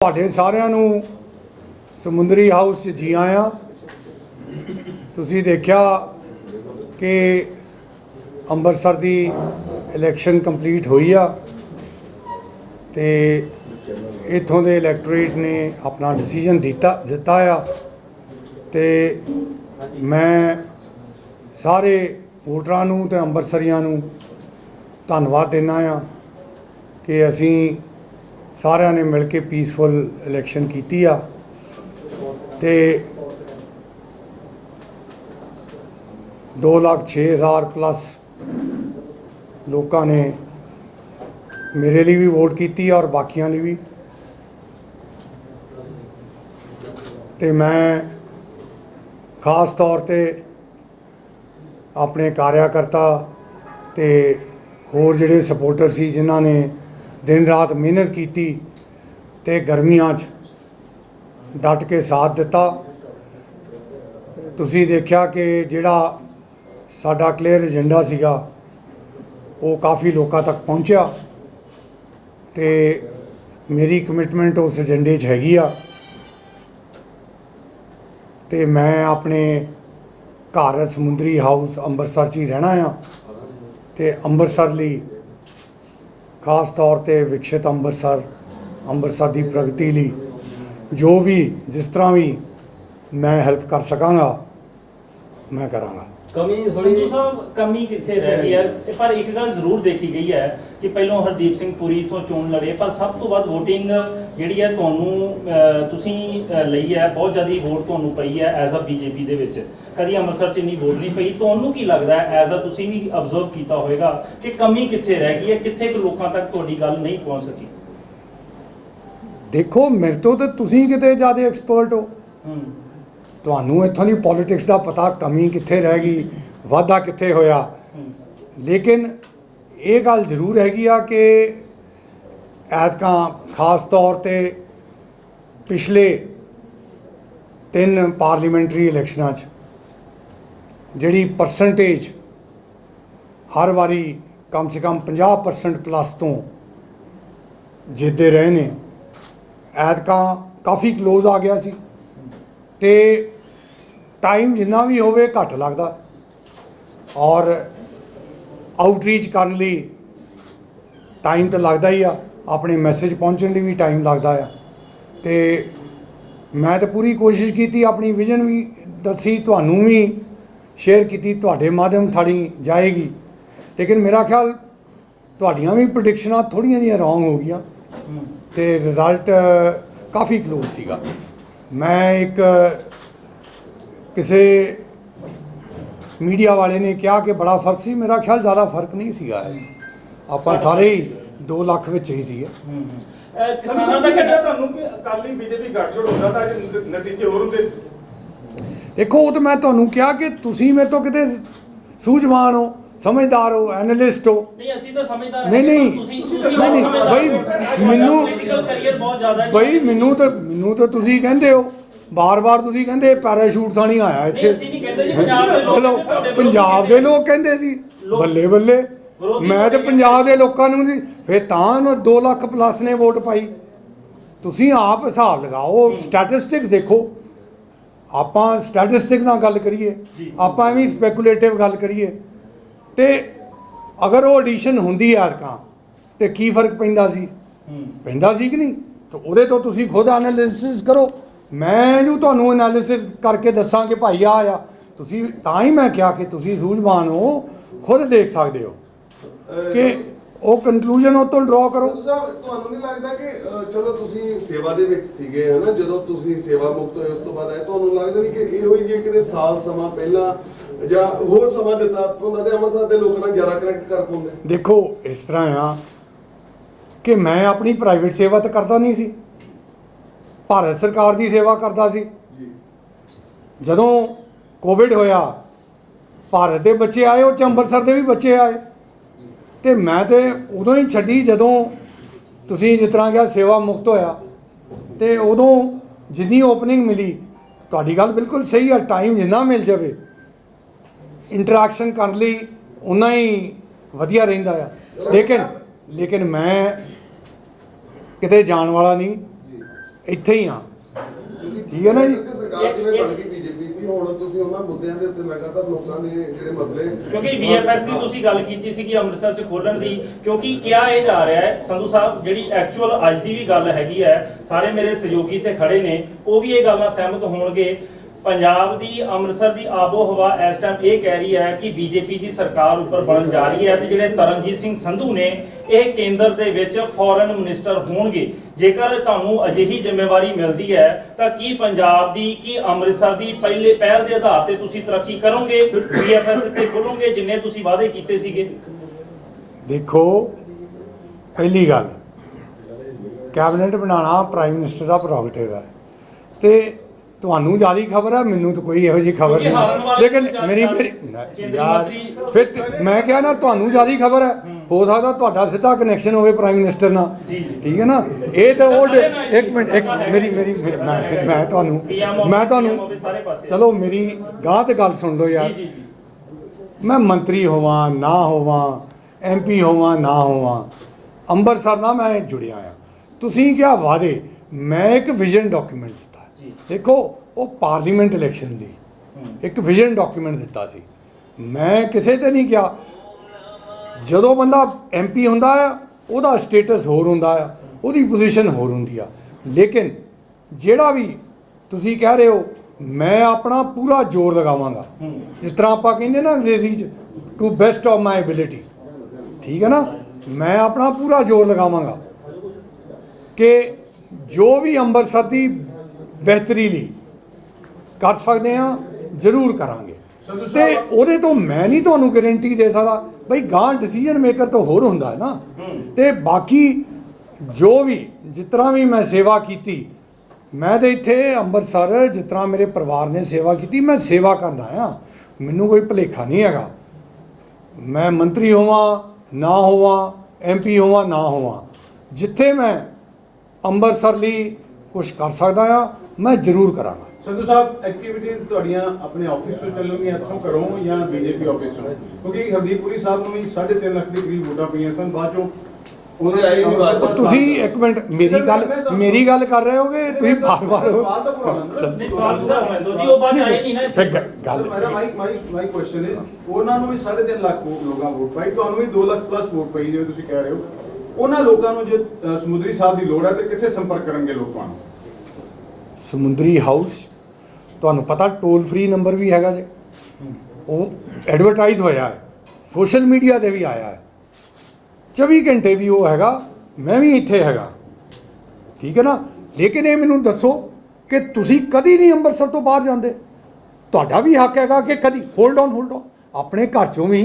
ਤੁਹਾਡੇ ਸਾਰਿਆਂ ਨੂੰ ਸਮੁੰਦਰੀ ਹਾਊਸ 'ਚ ਜੀ ਆਇਆਂ। ਤੁਸੀਂ ਦੇਖਿਆ ਕਿ ਅੰਮ੍ਰਿਤਸਰ ਦੀ ਇਲੈਕਸ਼ਨ ਕੰਪਲੀਟ ਹੋਈ ਆ ਤੇ ਇਥੋਂ ਦੇ ਇਲੈਕਟੋਰੇਟ ਨੇ ਆਪਣਾ ਡਿਸੀਜਨ ਦਿੱਤਾ ਦਿੱਤਾ ਆ। ਤੇ ਮੈਂ ਸਾਰੇ ਵੋਟਰਾਂ ਨੂੰ ਤੇ ਅੰਮ੍ਰਿਤਸਰੀਆਂ ਨੂੰ ਧੰਨਵਾਦ ਦੇਣਾ ਆ ਕਿ ਅਸੀਂ ਸਾਰਿਆਂ ਨੇ ਮਿਲ ਕੇ ਪੀਸਫੁਲ ਇਲੈਕਸ਼ਨ ਕੀਤੀ ਆ। ਤੇ 2 ਲੱਖ ਛੇ ਹਜ਼ਾਰ ਪਲੱਸ ਲੋਕਾਂ ਨੇ ਮੇਰੇ ਲਈ ਵੀ ਵੋਟ ਕੀਤੀ ਔਰ ਬਾਕੀਆਂ ਲਈ ਵੀ। ਤੇ ਮੈਂ ਖਾਸ ਤੌਰ ਤੇ ਆਪਣੇ ਕਾਰਿਆਕਰਤਾ ਤੇ ਹੋਰ ਜਿਹੜੇ ਸਪੋਰਟਰ ਸੀ ਜਿਨ੍ਹਾਂ ਨੇ ਦਿਨ ਰਾਤ ਮਿਹਨਤ ਕੀਤੀ ਤੇ ਗਰਮੀਆਂ 'ਚ ਡਟ ਕੇ ਸਾਥ ਦਿੱਤਾ। ਤੁਸੀਂ ਦੇਖਿਆ ਕਿ ਜਿਹੜਾ ਸਾਡਾ ਕਲੀਅਰ ਏਜੰਡਾ ਸੀਗਾ, ਉਹ ਕਾਫੀ ਲੋਕਾਂ ਤੱਕ ਪਹੁੰਚਿਆ ਤੇ ਮੇਰੀ ਕਮਿਟਮੈਂਟ ਉਸ ਏਜੰਡੇ 'ਚ ਹੈਗੀ ਆ ਤੇ ਮੈਂ ਆਪਣੇ ਘਰ ਸਮੁੰਦਰੀ ਹਾਊਸ ਅੰਮ੍ਰਿਤਸਰ 'ਚ ਹੀ ਰਹਿਣਾ ਆ ਤੇ ਅੰਮ੍ਰਿਤਸਰ ਲਈ ਖਾਸ ਤੌਰ ਤੇ ਵਿਕਸਿਤ ਅੰਮ੍ਰਿਤਸਰ ਅੰਮ੍ਰਿਤਸਰ ਦੀ ਪ੍ਰਗਤੀ ਲਈ ਜੋ ਵੀ ਜਿਸ ਤਰ੍ਹਾਂ ਵੀ ਮੈਂ ਹੈਲਪ ਕਰ ਸਕਾਂਗਾ, ਮੈਂ ਕਰਾਂਗਾ। ਕਮੀ ਸੰਧੂ ਥੋੜੀ ਸਾਹਿਬ ਕਮੀ ਕਿੱਥੇ ਰਹਿ ਗਈ ਹੈ? ਪਰ ਇੱਕ ਗੱਲ ਜ਼ਰੂਰ ਦੇਖੀ ਗਈ ਹੈ ਕਿ ਪਹਿਲਾਂ ਹਰਦੀਪ ਸਿੰਘ ਪੁਰੀ ਤੋਂ ਚੋਣ ਲੜੇ ਪਰ ਸਭ ਤੋਂ ਵੱਧ VOTING ਜਿਹੜੀ ਹੈ ਤੁਹਾਨੂੰ ਅਹ, ਤੁਸੀਂ ਅਹ, ਲਈ ਹੈ। ਬਹੁਤ ਜ਼ਿਆਦਾ ਵੋਟ ਤੁਹਾਨੂੰ ਪਈ ਹੈ ਐਜ਼ ਅ ਬੀਜੇਪੀ ਦੇ ਵਿੱਚ। ਕਦੀ ਅੰਮ੍ਰਿਤਸਰ 'ਚ ਇੰਨੀ ਵੋਟ ਨਹੀਂ ਪਈ। ਤੁਹਾਨੂੰ ਕੀ ਲੱਗਦਾ ਹੈ ਐਜ਼ ਅ ਤੁਸੀਂ ਵੀ ਅਬਜ਼ਰਵ ਕੀਤਾ ਹੋਵੇਗਾ ਕਿ ਕਮੀ ਕਿੱਥੇ ਰਹਿ ਗਈ ਹੈ ਕਿੱਥੇ ਕੁ ਲੋਕਾਂ ਤੱਕ ਤੁਹਾਡੀ ਗੱਲ ਨਹੀਂ ਪਹੁੰਚ ਸਕੀ? ਦੇਖੋ ਮੇਰੇ ਤੋਂ ਤਾਂ ਤੁਸੀਂ ਕਿਤੇ ਜ਼ਿਆਦਾ ਐਕਸਪਰਟ ਹੋ। ਹੂੰ। ਤੁਹਾਨੂੰ ਇੱਥੋਂ ਦੀ ਪੋਲਿਟਿਕਸ ਦਾ ਪਤਾ ਕਮੀ ਕਿੱਥੇ ਰਹਿ ਗਈ, ਵਾਧਾ ਕਿੱਥੇ ਹੋਇਆ। ਲੇਕਿਨ ਇਹ ਗੱਲ ਜ਼ਰੂਰ ਹੈਗੀ ਆ ਕਿ ਐਤਕਾਂ ਖਾਸ ਤੌਰ ਤੇ ਪਿਛਲੇ ਤਿੰਨ ਪਾਰਲੀਮੈਂਟਰੀ ਇਲੈਕਸ਼ਨਾਂ 'ਚ ਜਿਹੜੀ ਪਰਸੈਂਟੇਜ ਹਰ ਵਾਰੀ ਕਮ ਸੇ ਕਮ 50% ਪਲੱਸ ਤੋਂ ਜਿੱਦੇ ਰਹੇ ਨੇ, ਐਤਕਾਂ ਕਾਫੀ ক্লোਜ਼ ਆ ਗਿਆ ਸੀ। ਤੇ ਟਾਈਮ ਜਿੰਨਾ ਵੀ ਹੋਵੇ ਘੱਟ ਲੱਗਦਾ। ਔਰ ਆਊਟਰੀਚ ਕਰਨ ਲਈ ਟਾਈਮ ਤਾਂ ਲੱਗਦਾ ਹੀ ਆ। ਆਪਣੇ ਮੈਸੇਜ ਪਹੁੰਚਣ ਲਈ ਵੀ ਟਾਈਮ ਲੱਗਦਾ ਆ। ਤੇ ਮੈਂ ਤਾਂ ਪੂਰੀ ਕੋਸ਼ਿਸ਼ ਕੀਤੀ ਆਪਣੀ ਵਿਜ਼ਨ ਵੀ ਦੱਸੀ ਤੁਹਾਨੂੰ ਵੀ ਸ਼ੇਅਰ ਕੀਤੀ ਤੁਹਾਡੇ ਮਾਧਿਅਮ ਥਾੜੀ ਜਾਏਗੀ। ਲੇਕਿਨ ਮੇਰਾ ਖਿਆਲ ਤੁਹਾਡੀਆਂ ਵੀ ਪ੍ਰੈਡਿਕਸ਼ਨਾਂ ਥੋੜੀਆਂ ਜਿਹੀਆਂ ਰੋਂਗ ਹੋ ਗਈਆਂ। ਤੇ ਰਿਜ਼ਲਟ ਕਾਫੀ ਕਲੋਜ਼ ਸੀਗਾ। ਮੈਂ ਇੱਕ ਕਿਸੇ ਮੀਡੀਆ ਵਾਲੇ ਨੇ ਕਿਹਾ ਕਿ ਬੜਾ ਫ਼ਰਕ ਸੀ ਮੇਰਾ ਖਿਆਲ ਜ਼ਿਆਦਾ ਫ਼ਰਕ ਨਹੀਂ ਸੀਗਾ ਆਪਾਂ ਸਾਰੇ ਹੀ 2 ਲੱਖ ਵਿੱਚ ਹੀ ਸੀਗੇ। ਹੂੰ ਹੂੰ। ਅਹ, ਕਿਸਾਨਾਂ ਕਿਸਾਨਾਂ ਦਾ ਦਾ ਕਹਿੰਦਾ ਕਹਿਣਾ ਤੁਹਾਨੂੰ ਕਿ ਅਕਾਲੀ ਬੀਜੇਪੀ ਗੱਠਜੋੜ ਹੁੰਦਾ ਤਾਂ ਅੱਜ ਨ- ਨਤੀਜੇ ਹੋਰ ਹੁੰਦੇ? ਦੇਖੋ ਉਹ ਤਾਂ ਮੈਂ ਤੁਹਾਨੂੰ ਕਿਹਾ ਕਿ ਤੁਸੀਂ ਮੇਰੇ ਤੋਂ ਕਿਤੇ ਸੂਝਵਾਨ ਹੋ ਸਮਝਦਾਰ ਹੋ ਐਨਾਲਿਸਟ ਹੋ। ਨਹੀਂ ਅਸੀਂ ਤਾਂ ਸਮਝਦਾਰ ਨਹੀਂ, ਨਹੀਂ। ਤੁਸੀਂ ਨਹੀਂ, ਤੁਸੀਂ ਨਹੀਂ, ਬਈ। ਮੈਨੂੰ- ਪੋਲੀਟੀਕਲ ਕੈਰੀਅਰ ਬਹੁਤ ਜ਼ਿਆਦਾ ਹੈ। ਬਈ ਮੈਨੂੰ ਤਾਂ ਮੈਨੂੰ ਤਾਂ ਤੁਸੀਂ ਕਹਿੰਦੇ ਹੋ ਬਾਰ-ਬਾਰ ਤੁਸੀਂ ਕਹਿੰਦੇ ਪੈਰਾਸ਼ੂਟ ਤਾਂ ਨਹੀਂ ਆਇਆ ਇੱਥੇ। ਚਲੋ ਪੰਜਾਬ ਦੇ ਲੋਕ ਕਹਿੰਦੇ ਸੀ। ਬੱਲੇ ਬੱਲੇ ਮੈਂ ਤੇ ਪੰਜਾਬ ਦੇ ਲੋਕਾਂ ਨੂੰ ਨਹੀਂ ਫਿਰ ਤਾਂ 2 ਲੱਖ ਪਲੱਸ ਨੇ ਵੋਟ ਪਾਈ। ਤੁਸੀਂ ਆਪ ਹਿਸਾਬ ਲਗਾਓ ਸਟੈਟਿਸਟਿਕਸ ਦੇਖੋ। ਆਪਾਂ ਸਟੈਟਿਸਟਿਕ ਨਾਲ ਗੱਲ ਕਰੀਏ। ਆਪਾਂ ਐਵੇਂ ਸਪੈਕੂਲੇਟਿਵ ਗੱਲ ਕਰੀਏ। ਤੇ ਅਗਰ ਉਹ ਐਡੀਸ਼ਨ ਹੁੰਦੀ ਆ ਅਰਕਾਂ ਤੇ ਕੀ ਫ਼ਰਕ ਪੈਂਦਾ ਸੀ? ਪੈਂਦਾ ਸੀ ਕਿ ਨਹੀਂ? ਸੋ ਉਹਦੇ ਤੋਂ ਤੁਸੀਂ ਖੁਦ ਐਨਾਲਿਸਿਸ ਕਰੋ। ਮੈਂ ਜੋ ਤੁਹਾਨੂੰ ਐਨਾਲਿਸਿਸ ਕਰਕੇ ਦੱਸਾਂ ਕਿ ਭਾਈ ਆ ਆ ਤੁਸੀਂ ਤਾਂ ਹੀ ਮੈਂ ਕਿਹਾ ਕਿ ਤੁਸੀਂ ਸੂਝਵਾਨ ਹੋ ਖੁਦ ਦੇਖ ਸਕਦੇ ਹੋ। ਕਿ ਉਹ ਕਨਕਲੂਜਨ ਉਹ ਤੋਂ ਡਰਾ ਕਰੋ ਸਾਹਿਬ ਤੁਹਾਨੂੰ ਨਹੀਂ ਲੱਗਦਾ ਕਿ ਚਲੋ ਤੁਸੀਂ ਸੇਵਾ ਦੇ ਵਿੱਚ ਸੀਗੇ ਹਨਾ ਜਦੋਂ ਤੁਸੀਂ ਸੇਵਾ ਮੁਕਤ ਹੋਏ ਉਸ ਤੋਂ ਬਾਅਦ ਆਏ ਤੁਹਾਨੂੰ ਲੱਗਦਾ ਨਹੀਂ ਕਿ ਇਹੋ ਜਿਹੇ ਕਿਤੇ ਸਾਲ ਸਮਾਂ ਪਹਿਲਾਂ ਜਾਂ ਹੋਰ ਸਮਾਂ ਦਿੱਤਾ ਹੁੰਦਾ ਤੇ ਅੰਮ੍ਰਿਤਸਰ ਦੇ ਲੋਕਾਂ ਨਾਲ ਜ਼ਿਆਦਾ ਕਨੈਕਟ ਕਰ ਪਾਉਂਦੇ? ਦੇਖੋ ਇਸ ਤਰ੍ਹਾਂ ਆ ਕਿ ਮੈਂ ਆਪਣੀ ਪ੍ਰਾਈਵੇਟ ਸੇਵਾ ਤਾਂ ਕਰਦਾ ਨਹੀਂ ਸੀ। ਭਾਰਤ ਸਰਕਾਰ ਦੀ ਸੇਵਾ ਕਰਦਾ ਸੀ। ਜਦੋਂ ਕੋਵਿਡ ਹੋਇਆ ਭਾਰਤ ਦੇ ਬੱਚੇ ਆਏ ਉਹ 'ਚ ਅੰਮ੍ਰਿਤਸਰ ਦੇ ਵੀ ਬੱਚੇ ਆਏ। ਤੇ ਮੈਂ ਤੇ ਉਦੋਂ ਹੀ ਛੱਡੀ ਜਦੋਂ ਤੁਸੀਂ ਜਿਸ ਤਰ੍ਹਾਂ ਕਿਹਾ ਸੇਵਾ ਮੁਕਤ ਹੋਇਆ। ਤੇ ਉਦੋਂ ਜਿੰਨੀ ਓਪਨਿੰਗ ਮਿਲੀ ਤੁਹਾਡੀ ਗੱਲ ਬਿਲਕੁਲ ਸਹੀ ਹੈ ਟਾਈਮ ਜਿੰਨਾ ਮਿਲ ਜਾਵੇ ਇੰਟਰੈਕਸ਼ਨ ਕਰਨ ਲਈ ਉਨਾ ਹੀ ਵਧੀਆ ਰਹਿੰਦਾ ਆ। ਲੇਕਿਨ ਲੇਕਿਨ ਮੈਂ ਕਿਤੇ ਜਾਣ ਵਾਲਾ ਨਹੀਂ। ਇੱਥੇ ਹੀ ਆ। ਠੀਕ ਹੈ ਨਾ ਜੀ? ਕਿਉਂਕਿ ਸਰਕਾਰ ਜਿਵੇਂ ਬਣ ਗਈ ਬੀਜੇਪੀ ਦੀ? ਹੁਣ ਤੁਸੀਂ ਉਹਨਾਂ ਮੁੱਦਿਆਂ ਦੇ ਉੱਤੇ ਲਗਾਤਾਰ ਲੋਕਾਂ ਦੇ ਜਿਹੜੇ ਮਸਲੇ ਕਿਉਂਕਿ ਵੀਐਫਐਸ ਦੀ ਤੁਸੀਂ ਗੱਲ ਕੀਤੀ ਸੀ ਕਿ ਅੰਮ੍ਰਿਤਸਰ ਚ ਖੋਲਣ ਦੀ ਕਿਉਂਕਿ ਕਿਹਾ ਇਹ ਜਾ ਰਿਹਾ ਹੈ ਸੰਧੂ ਸਾਹਿਬ ਜਿਹੜੀ ਐਕਚੁਅਲ ਅੱਜ ਦੀ ਵੀ ਗੱਲ ਹੈਗੀ ਹੈ ਸਾਰੇ ਮੇਰੇ ਸਹਿਯੋਗੀ ਤੇ ਖੜੇ ਨੇ ਉਹ ਵੀ ਇਹ ਗੱਲ ਨਾਲ ਸਹਿਮਤ ਹੋਣਗੇ। ਪੰਜਾਬ ਦੀ, ਅੰਮ੍ਰਿਤਸਰ ਦੀ ਆਬੋ ਹਵਾ ਇਸ ਟਾਈਮ ਇਹ ਕਹਿ ਰਹੀ ਹੈ ਕਿ ਬੀਜੇਪੀ ਦੀ ਸਰਕਾਰ ਉੱਪਰ ਬਣਨ ਜਾ ਰਹੀ ਹੈ ਤੇ ਜਿਹੜੇ ਤਰਨਜੀਤ ਸਿੰਘ ਸੰਧੂ ਨੇ, ਇਹ ਕੇਂਦਰ ਦੇ ਵਿੱਚ ਫੋਰਨ ਮਿਨਿਸਟਰ ਹੋਣਗੇ। ਜੇਕਰ ਤੁਹਾਨੂੰ ਅਜਿਹੀ ਜ਼ਿੰਮੇਵਾਰੀ ਮਿਲਦੀ ਹੈ, ਤਾਂ ਕੀ ਪੰਜਾਬ ਦੀ, ਕੀ ਅੰਮ੍ਰਿਤਸਰ ਦੀ ਪਹਿਲੇ ਪਹਿਲ ਦੇ ਆਧਾਰ ਤੇ ਤੁਸੀਂ ਤਰੱਕੀ ਕਰੋਗੇ ਬੀਐਫਐਸ ਤੇ ਖੋਲੋਗੇ, ਜਿੰਨੇ ਤੁਸੀਂ ਵਾਅਦੇ ਕੀਤੇ ਸੀਗੇ? ਦੇਖੋ, ਪਹਿਲੀ ਗੱਲ, ਕੈਬਨਿਟ ਬਣਾਉਣਾ ਪ੍ਰਾਈਮ ਮਿਨਿਸਟਰ ਦਾ ਪ੍ਰੋਗਰੇਟਿਵ ਹੈ। ਤੇ ਤੁਹਾਨੂੰ ਜ਼ਿਆਦਾ ਖਬਰ ਹੈ ਮੈਨੂੰ ਤਾਂ ਕੋਈ ਇਹੋ ਜਿਹੀ ਖਬਰ ਨਹੀਂ। ਲੇਕਿਨ ਮੇਰੀ ਕੇਂਦਰੀ ਯਾਰ ਫਿਰ ਮੈਂ ਕਿਹਾ ਨਾ ਤੁਹਾਨੂੰ ਜ਼ਿਆਦਾ ਖਬਰ ਹੈ। ਹੋ ਸਕਦਾ ਤੁਹਾਡਾ ਸਿੱਧਾ ਕਨੈਕਸ਼ਨ ਹੋਵੇ ਪ੍ਰਾਈਮ ਮਿਨਿਸਟਰ ਨਾਲ। ਠੀਕ ਹੈ ਨਾ? ਇਹ ਤਾਂ ਉਹ ਇੱਕ ਮਿੰਟ ਇੱਕ ਮੇਰੀ ਮੇਰੀ ਮੈਂ ਮੈਂ ਤੁਹਾਨੂੰ ਮੈਂ ਤੁਹਾਨੂੰ। ਚਲੋ ਮੇਰੀ ਗਾਂ ਤੇ ਗੱਲ ਸੁਣ ਲਓ ਯਾਰ। ਮੈਂ ਮੰਤਰੀ ਹੋਵਾਂ ਨਾ ਹੋਵਾਂ ਐਮਪੀ ਹੋਵਾਂ ਨਾ ਹੋਵਾਂ ਅੰਮ੍ਰਿਤਸਰ ਨਾਲ ਮੈਂ ਜੁੜਿਆ ਆ। ਤੁਸੀਂ ਕਿਹਾ ਵਾਅਦੇ? ਮੈਂ ਇੱਕ ਵਿਜ਼ਨ ਡਾਕੂਮੈਂਟ। ਦੇਖੋ, ਉਹ ਪਾਰਲੀਮੈਂਟ ਇਲੈਕਸ਼ਨ ਲਈ ਇੱਕ ਵਿਜ਼ਨ ਡਾਕੂਮੈਂਟ ਦਿੱਤਾ ਸੀ। ਮੈਂ ਕਿਸੇ ਤੇ ਨਹੀਂ ਕਿਹਾ। ਜਦੋਂ ਬੰਦਾ ਐਮਪੀ ਹੁੰਦਾ ਆ, ਉਹਦਾ ਸਟੇਟਸ ਹੋਰ ਹੁੰਦਾ ਆ, ਉਹਦੀ ਪੋਜੀਸ਼ਨ ਹੋਰ ਹੁੰਦੀ ਆ। ਲੇਕਿਨ ਜਿਹੜਾ ਵੀ ਤੁਸੀਂ ਕਹਿ ਰਹੇ ਹੋ, ਮੈਂ ਆਪਣਾ ਪੂਰਾ ਜ਼ੋਰ ਲਗਾਵਾਂਗਾ। ਜਿਸ ਤਰ੍ਹਾਂ ਆਪਾਂ ਕਹਿੰਦੇ ਨਾ ਅੰਗਰੇਜ਼ੀ ਚ to best of my ability ਠੀਕ ਹੈ ਨਾ? ਮੈਂ ਆਪਣਾ ਪੂਰਾ ਜ਼ੋਰ ਲਗਾਵਾਂਗਾ ਕਿ ਜੋ ਵੀ ਅੰਮ੍ਰਿਤਸਰ ਦੀ ਬਿਹਤਰੀ ਲਈ ਕਰ ਸਕਦੇ ਆ ਜ਼ਰੂਰ ਕਰਾਂਗੇ। ਤੇ ਉਹਦੇ ਤੋਂ ਮੈਂ ਨਹੀਂ ਤੁਹਾਨੂੰ ਗਾਰੰਟੀ ਦੇ ਸਕਦਾ। ਬਈ ਗਾਂ ਡਿਸੀਜਨ ਮੇਕਰ ਤਾਂ ਹੋਰ ਹੁੰਦਾ ਹੈ। ਨਾ ਤੇ ਬਾਕੀ ਜੋ ਵੀ ਤਰ੍ਹਾਂ ਵੀ ਮੈਂ ਸੇਵਾ ਕੀਤੀ ਮੈਂ ਤੇ ਇੱਥੇ ਅੰਮ੍ਰਿਤਸਰ ਤਰ੍ਹਾਂ ਮੇਰੇ ਪਰਿਵਾਰ ਨੇ ਸੇਵਾ ਕੀਤੀ ਮੈਂ ਸੇਵਾ ਕਰਦਾ ਆ ਮੈਨੂੰ ਕੋਈ ਭੁਲੇਖਾ ਨਹੀਂ ਹੈਗਾ। ਮੈਂ ਮੰਤਰੀ ਹੋਵਾਂ ਨਾ ਹੋਵਾਂ ਐਮਪੀ ਹੋਵਾਂ ਨਾ ਹੋਵਾਂ। ਜਿੱਥੇ ਮੈਂ ਅੰਮ੍ਰਿਤਸਰ ਲਈ ਕੁਝ ਕਰ ਸਕਦਾ ਆ ਮੈਂ ਜ਼ਰੂਰ ਕਰਾਂਗਾ। ਸੰਧੂ ਸਾਹਿਬ ਐਕਟੀਵਿਟੀਜ਼ ਤੁਹਾਡੀਆਂ ਆਪਣੇ ਆਫਿਸ ਤੋਂ ਚੱਲਣਗੀਆਂ ਇੱਥੋਂ ਕਰੋ ਜਾਂ ਬੀਜੇਪੀ ਆਫਿਸ ਤੋਂ? ਕਿਉਂਕਿ ਹਰਦੀਪ ਪੁਰੀ ਸਾਹਿਬ ਨੂੰ ਵੀ 3.5 ਲੱਖ ਦੇ ਕਰੀਬ ਵੋਟਾਂ ਪਈਆਂ ਸਨ ਬਾਅਦ ਚੋਂ ਉਹਦੇ ਆਏ ਨਹੀਂ ਬਾਅਦ ਉਹ ਤੁਸੀਂ ਇੱਕ ਮਿੰਟ ਮੇਰੀ ਗੱਲ ਮੇਰੀ ਗੱਲ ਕਰ ਰਹੇ ਹੋਗੇ ਤੁਸੀਂ ਸਵਾਲ ਤਾਂ ਪੂਰਾ ਕਰਨਾ। ਨਹੀਂ ਸਵਾਲ ਹੋਣ ਦਿਓ ਜੀ ਉਹ ਬਾਅਦ ਚ ਆਏ ਨਹੀਂ ਨਾ। ਫਿਰ ਗੱਲ ਮੇਰਾ ਮਾਈ ਮਾਈ ਮਾਈ ਕੁਐਸਚਨ ਹੈ ਉਹਨਾਂ ਨੂੰ ਵੀ 3.5 ਲੱਖ ਲੋਕਾਂ ਵੋਟ ਪਾਈ ਤੁਹਾਨੂੰ ਵੀ 2 ਲੱਖ ਪਲੱਸ ਵੋਟ ਪਈ ਜਿਵੇਂ ਤੁਸੀਂ ਕਹਿ ਰਹੇ ਹੋ। ਉਹਨਾਂ ਲੋਕਾਂ ਨੂੰ ਜੇ ਸਮੁੰਦਰੀ ਸਾਹਿਬ ਦੀ ਲੋੜ ਹੈ, ਤੇ ਕਿੱਥੇ ਸੰਪਰਕ ਕਰਨਗੇ ਲੋਕਾਂ ਨੂੰ? ਸਮੁੰਦਰੀ ਹਾਊਸ? ਤੁਹਾਨੂੰ ਪਤਾ ਟੋਲ ਫ੍ਰੀ ਨੰਬਰ ਵੀ ਹੈਗਾ ਜੇ। ਉਹ ਐਡਵਰਟਾਈਜ਼ ਹੋਇਆ ਹੈ। ਸੋਸ਼ਲ ਮੀਡੀਆ ਤੇ ਵੀ ਆਇਆ ਹੈ। 24 ਘੰਟੇ ਵੀ ਉਹ ਹੈਗਾ, ਮੈਂ ਵੀ ਇੱਥੇ ਹੈਗਾ। ਠੀਕ ਹੈ ਨਾ? ਲੇਕਿਨ ਇਹ ਮੈਨੂੰ ਦੱਸੋ ਕਿ ਤੁਸੀਂ ਕਦੀ ਨਹੀਂ ਅੰਮ੍ਰਿਤਸਰ ਤੋਂ ਬਾਹਰ ਜਾਂਦੇ। ਤੁਹਾਡਾ ਵੀ ਹੱਕ ਹੈਗਾ ਕਿ ਕਦੀ ਹੋਲਡ ਔਨ ਹੋਲਡ ਔਨ ਆਪਣੇ ਘਰ ਚੋਂ ਵੀ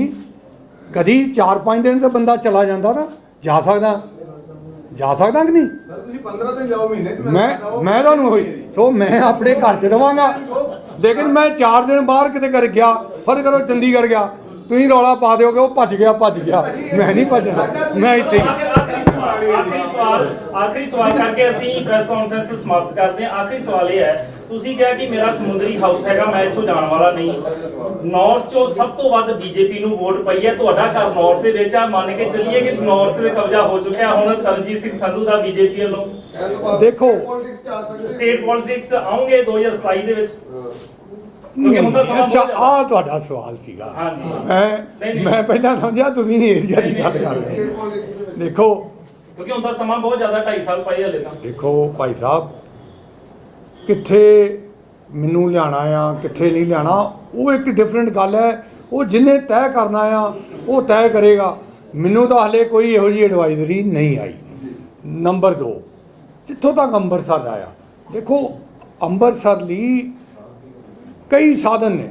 ਕਦੀ 4-5 ਦਿਨ ਤੇ ਬੰਦਾ ਚਲਾ ਜਾਂਦਾ ਨਾ। ਜਾ ਸਕਦਾ? ਜਾ ਸਕਦਾ ਕਿ ਨਹੀਂ? ਸਰ ਤੁਸੀਂ 15 ਦਿਨ ਜਾਓ ਮਹੀਨੇ ਚ ਮੈਂ ਮੈਂ ਤੁਹਾਨੂੰ ਹੋਈ ਸੋ ਮੈਂ ਆਪਣੇ ਘਰ ਚ ਰਵਾਂਗਾ। ਲੇਕਿਨ ਮੈਂ 4 ਦਿਨ ਬਾਹਰ ਕਿਤੇ ਕਰ ਗਿਆ ਫਰ ਕਰੋ ਚੰਡੀਗੜ੍ਹ ਗਿਆ ਤੁਸੀਂ ਰੌਲਾ ਪਾ ਦਿਓਗੇ ਉਹ ਭੱਜ ਗਿਆ ਭੱਜ ਗਿਆ। ਮੈਂ ਨਹੀਂ ਭੱਜਣਾ। ਮੈਂ ਇੱਥੇ ਹੀ। ਆਖਰੀ ਸਵਾਲ ਆਖਰੀ ਸਵਾਲ ਆਖਰੀ ਸਵਾਲ ਕਰਕੇ ਅਸੀਂ ਪ੍ਰੈਸ ਕਾਨਫਰੰਸ ਸਮਾਪਤ ਕਰਦੇ ਹਾਂ। ਆਖਰੀ ਸਵਾਲ ਇਹ ਹੈ ਤੁਸੀਂ ਕਿਹਾ ਕਿ ਮੇਰਾ ਸਮੁੰਦਰੀ ਹਾਊਸ ਹੈਗਾ ਮੈਂ ਇੱਥੋਂ ਜਾਣ ਵਾਲਾ ਨਹੀਂ। ਨਾਰਥ ਚੋਂ ਸਭ ਤੋਂ ਵੱਧ ਬੀਜੇਪੀ ਨੂੰ ਵੋਟ ਪਈ ਹੈ ਤੁਹਾਡਾ ਘਰ ਨਾਰਥ ਦੇ ਵਿੱਚ ਆ। ਮੰਨ ਕੇ ਚੱਲੀਏ ਕਿ ਨਾਰਥ ਤੇ ਕਬਜ਼ਾ ਹੋ ਚੁੱਕਿਆ ਹੁਣ ਤਰਨਜੀਤ ਸਿੰਘ ਸੰਧੂ ਦਾ ਬੀਜੇਪੀ ਵੱਲੋਂ। ਦੇਖੋ। ਸਟੇਟ ਪੋਲਿਟਿਕਸ ਆਉਂਗੇ 2027 ਦੇ ਵਿੱਚ। ਅੱਛਾ ਆ ਤੁਹਾਡਾ ਸਵਾਲ ਸੀਗਾ। ਮੈਂ। ਮੈਂ ਪਹਿਲਾਂ ਸਮਝਿਆ ਤੁਸੀਂ ਏਰੀਆ ਦੀ ਗੱਲ ਕਰ ਰਹੇ ਦੇ ਦੇਖੋ। ਕਿਉਂਕਿ ਤਾਂ ਸਮਾਂ ਬਹੁਤ ਜ਼ਿਆਦਾ 2.5 ਸਾਲ ਪਏ ਹਲੇ ਤਾਂ। ਦੇਖੋ ਭਾਈ ਸਾਹਿਬ ਕਿੱਥੇ ਮੈਨੂੰ ਲਿਆਣਾ ਆ, ਕਿੱਥੇ ਨਹੀਂ ਲਿਆਣਾ ਉਹ ਇੱਕ ਡਿਫਰੈਂਟ ਗੱਲ ਹੈ। ਉਹ ਜਿੰਨੇ ਤੈਅ ਕਰਨਾ ਆ, ਉਹ ਤੈਅ ਕਰੇਗਾ। ਮੈਨੂੰ ਤਾਂ ਹਲੇ ਕੋਈ ਇਹੋ ਜਿਹੀ ਐਡਵਾਈਜ਼ਰੀ ਨਹੀਂ ਆਈ। ਨੰਬਰ 2 ਜਿੱਥੋਂ ਤੱਕ ਅੰਮ੍ਰਿਤਸਰ ਦਾ ਆ, ਦੇਖੋ ਅੰਮ੍ਰਿਤਸਰ ਲਈ ਕਈ ਸਾਧਨ ਨੇ।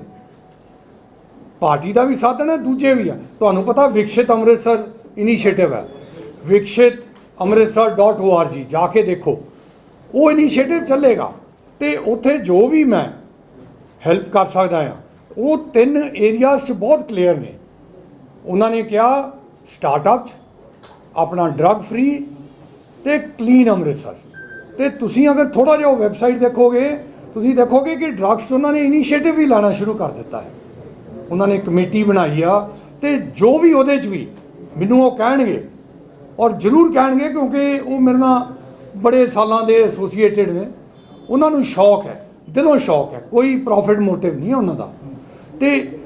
ਪਾਰਟੀ ਦਾ ਵੀ ਸਾਧਨ ਹੈ, ਦੂਜੇ ਵੀ ਆ। ਤੁਹਾਨੂੰ ਪਤਾ ਵਿਕਸਿਤ ਅੰਮ੍ਰਿਤਸਰ ਇਨੀਸ਼ੀਏਟਿਵ ਹੈ। ਵਿਕਸਿਤ ਅੰਮ੍ਰਿਤਸਰ.org ਜਾ ਕੇ ਦੇਖੋ। ਉਹ ਇਨੀਸ਼ੀਏਟਿਵ ਚੱਲੇਗਾ। ਤੇ ਉੱਥੇ ਜੋ ਵੀ ਮੈਂ ਹੈਲਪ ਕਰ ਸਕਦਾ ਆ ਉਹ ਤਿੰਨ ਏਰੀਆਜ਼ 'ਚ ਬਹੁਤ ਕਲੀਅਰ ਨੇ। ਉਹਨਾਂ ਨੇ ਕਿਹਾ ਸਟਾਰਟਅਪ ਆਪਣਾ ਡਰੱਗ ਫ੍ਰੀ ਤੇ ਕਲੀਨ ਅੰਮ੍ਰਿਤਸਰ। ਤੇ ਤੁਸੀਂ ਅਗਰ ਥੋੜਾ ਜਿਹਾ ਵੈਬਸਾਈਟ ਦੇਖੋਗੇ, ਤੁਸੀਂ ਦੇਖੋਗੇ ਕਿ ਡਰੱਗਸ ਉਹਨਾਂ ਨੇ ਇਨੀਸ਼ੀਏਟਿਵ ਵੀ ਲਾਣਾ ਸ਼ੁਰੂ ਕਰ ਦਿੱਤਾ ਹੈ। ਉਹਨਾਂ ਨੇ ਕਮੇਟੀ ਬਣਾਈ ਆ ਤੇ ਜੋ ਵੀ ਉਹਦੇ 'ਚ ਵੀ ਮੈਨੂੰ ਉਹ ਕਹਿਣਗੇ ਔਰ ਜ਼ਰੂਰ ਕਹਿਣਗੇ ਕਿਉਂਕਿ ਉਹ ਮੇਰੇ ਨਾਲ ਬੜੇ ਸਾਲਾਂ ਦੇ ਐਸੋਸੀਏਟਿਡ ਨੇ। ਉਹਨਾਂ ਨੂੰ ਸ਼ੌਕ ਹੈ, ਦਿਲੋਂ ਸ਼ੌਕ ਹੈ, ਕੋਈ ਪ੍ਰੋਫਿਟ ਮੋਟਿਵ ਨਹੀਂ ਹੈ ਉਹਨਾਂ ਦਾ। ਤੇ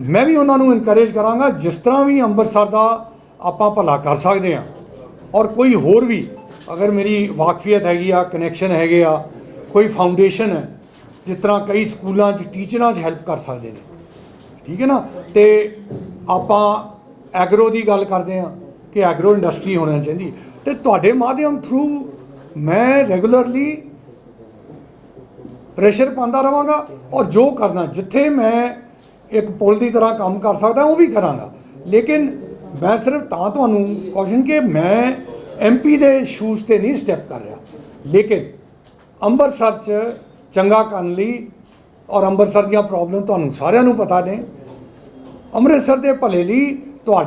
ਮੈਂ ਵੀ ਉਹਨਾਂ ਨੂੰ ਇਨਕਰੇਜ ਕਰਾਂਗਾ, ਜਿਸ ਤਰ੍ਹਾਂ ਵੀ ਅੰਮ੍ਰਿਤਸਰ ਦਾ ਆਪਾਂ ਭਲਾ ਕਰ ਸਕਦੇ ਹਾਂ, ਔਰ ਕੋਈ ਹੋਰ ਵੀ, ਅਗਰ ਮੇਰੀ ਵਾਕਫੀਅਤ ਹੈਗੀ ਆ ਕਨੈਕਸ਼ਨ ਹੈਗੇ ਆ, ਕੋਈ ਫਾਊਂਡੇਸ਼ਨ ਹੈ, ਜਿਸ ਤਰ੍ਹਾਂ ਕਈ ਸਕੂਲਾਂ 'ਚ ਟੀਚਰਾਂ 'ਚ ਹੈਲਪ ਕਰ ਸਕਦੇ ਨੇ। ਠੀਕ ਹੈ ਨਾ? ਤੇ ਆਪਾਂ ਐਗਰੋ ਦੀ ਗੱਲ ਕਰਦੇ ਆ ਕਿ ਐਗਰੋ ਇੰਡਸਟਰੀ ਹੋਣਾ ਚਾਹੀਦੀ। ਤੇ ਤੁਹਾਡੇ ਮਾਧਿਅਮ ਥਰੂ ਮੈਂ ਰੈਗੂਲਰਲੀ ਪ੍ਰੈਸ਼ਰ ਪਾਉਂਦਾ ਰਵਾਂਗਾ ਔਰ ਜੋ ਕਰਨਾ, ਜਿੱਥੇ ਮੈਂ ਇੱਕ ਪੁਲ ਦੀ ਤਰ੍ਹਾਂ ਕੰਮ ਕਰ ਸਕਦਾ, ਉਹ ਵੀ ਕਰਾਂਗਾ। ਲੇਕਿਨ ਮੈਂ ਸਿਰਫ ਤਾਂ ਤੁਹਾਨੂੰ ਕੌਸ਼ਨ ਕਿ ਮੈਂ ਐਮਪੀ ਦੇ ਸ਼ੂਜ਼ ਤੇ ਨਹੀਂ ਸਟੈਪ ਕਰ ਰਿਹਾ। ਲੇਕਿਨ ਅੰਮ੍ਰਿਤਸਰ 'ਚ ਚੰਗਾ ਕਰਨ ਲਈ ਔਰ ਅੰਮ੍ਰਿਤਸਰ ਦੀਆਂ ਪ੍ਰੋਬਲਮ ਤੁਹਾਨੂੰ ਸਾਰਿਆਂ ਨੂੰ ਪਤਾ ਨੇ, ਅੰਮ੍ਰਿਤਸਰ ਦੇ ਭਲੇ ਲਈ ਤੁਹਾਡੇ